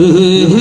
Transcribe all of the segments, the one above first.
Hmm.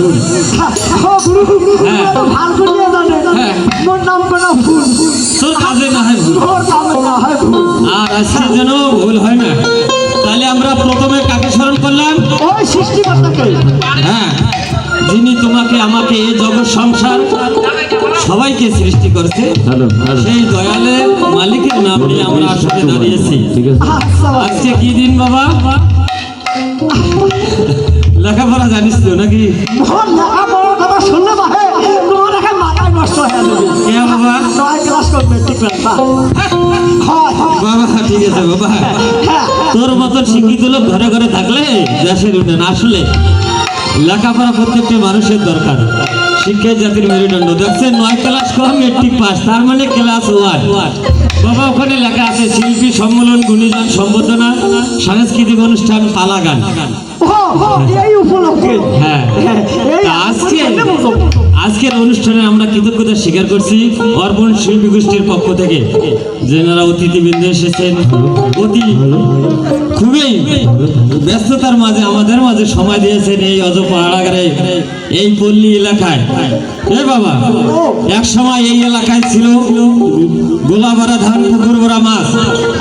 ভুল হ্যাঁ হ্যাঁ তোর কাজে না হয় ভুল আর আজকে যেন ভুল হয় না তাহলে আমরা প্রথমে কাকে স্মরণ করলাম হ্যাঁ যিনি তোমাকে আমাকে এই জগৎ সংসার সবাইকে সৃষ্টি করেছে সেই দয়ালের মালিকের নাম নিয়ে আমরা আসলে দাঁড়িয়েছি আজকে কি দিন বাবা জানিস তো নাকি কে বাবা? বাবা ঠিক আছে বাবা। তোর মতন শিক্ষিত লোক ঘরে ঘরে থাকলে দেশের উন্নয়ন আসলে লেখাপড়া প্রত্যেকটা মানুষের দরকার। শিক্ষাই জাতির মেরুদণ্ড। দেখছেন নয় ক্লাস কম মেট্রিক পাস তার মানে ক্লাস ওয়ান বাবা ওখানে লেখা আছে শিল্পী সম্মেলন গুণীজন সম্বোধনা সাংস্কৃতিক অনুষ্ঠান পালা গান এই উপলক্ষে হ্যাঁ তা আজকে আজকের অনুষ্ঠানে আমরা কৃতজ্ঞতা স্বীকার করছি অর্পণ শিল্পী গোষ্ঠীর পক্ষ থেকে যেনারা অতিথিবৃন্দ এসেছেন। অতি খুবই ব্যস্ততার মাঝে আমাদের মাঝে সময় দিয়েছেন এই অজপা আড়াগারে এই পল্লী এলাকায়। এ বাবা এক সময় এই এলাকায় ছিল গোলাভরা ধান পুকুরভরা মাছ।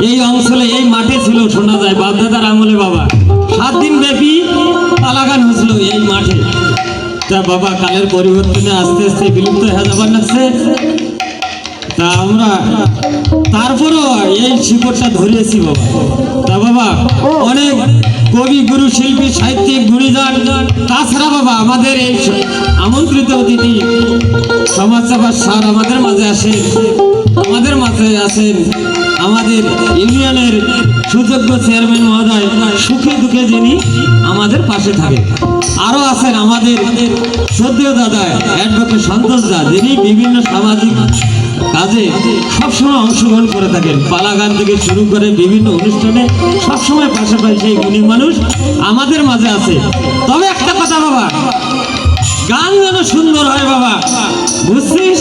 এই অঞ্চলে এই মাঠে ছিল শোনা যায় বাপদাদার আমলে বাবা। সাত দিন ব্যাপী পালাগান হয়েছিল এই মাঠে। তা বাবা, কালের পরিবর্তনে আস্তে আস্তে বিলুপ্ত হয়ে যাবার লাগছে। তা আমরা তারপরও এই শিকড়টা ধরিয়েছি বাবা। তা বাবা, অনেক কবি, গুরু, শিল্পী, সাহিত্যিক, গুণীজন, তাছাড়া বাবা, আমাদের এই আমন্ত্রিত অতিথি, সমাজসেবার স্যার আমাদের মাঝে আসেন আমাদের মাঝে আছেন আমাদের ইউনিয়নের সুযোগ্য চেয়ারম্যান মহোদয় সুখে দুঃখে যিনি আমাদের পাশে থাকে আরও আছেন আমাদের শ্রদ্ধেয় দাদা অ্যাডভোকেট সন্তোষ দা, যিনি বিভিন্ন সামাজিক কাজে সবসময় অংশগ্রহণ করে থাকেন। পালাগান থেকে শুরু করে বিভিন্ন অনুষ্ঠানে সবসময় পাশাপাশি সেই গুণী মানুষ আমাদের মাঝে আছে। তবে একটা কথা বাবা, গান যেন সুন্দর হয় বাবা, বুঝছিস?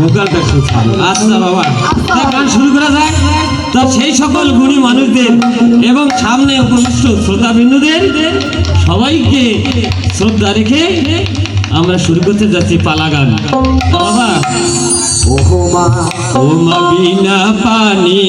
ভোকালটা আচ্ছা বাবা। তা গান শুরু করা যায় তা সেই সকল গুণী মানুষদের এবং সামনে উপবিষ্ট শ্রোতা বিন্দুদের সবাইকে শ্রদ্ধা রেখে আমরা শুরু করতে যাচ্ছি পালা গান। বাবা ওহো মা। ও মা বিনা পানি।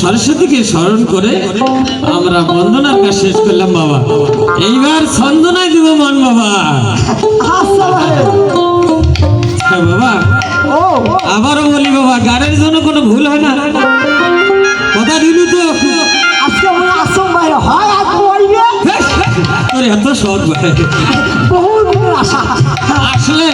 সরস্বতীকে স্মরণ করে আমরা বন্দনার কাজ শেষ করলাম বাবা। এইবার ছন্দনায় দিব মন বাবা। হ্যাঁ বাবা। আবারও বলি বাবা গানের জন্য কোনো ভুল হয় না। কথা দিলি তো। এত আশা। আসলে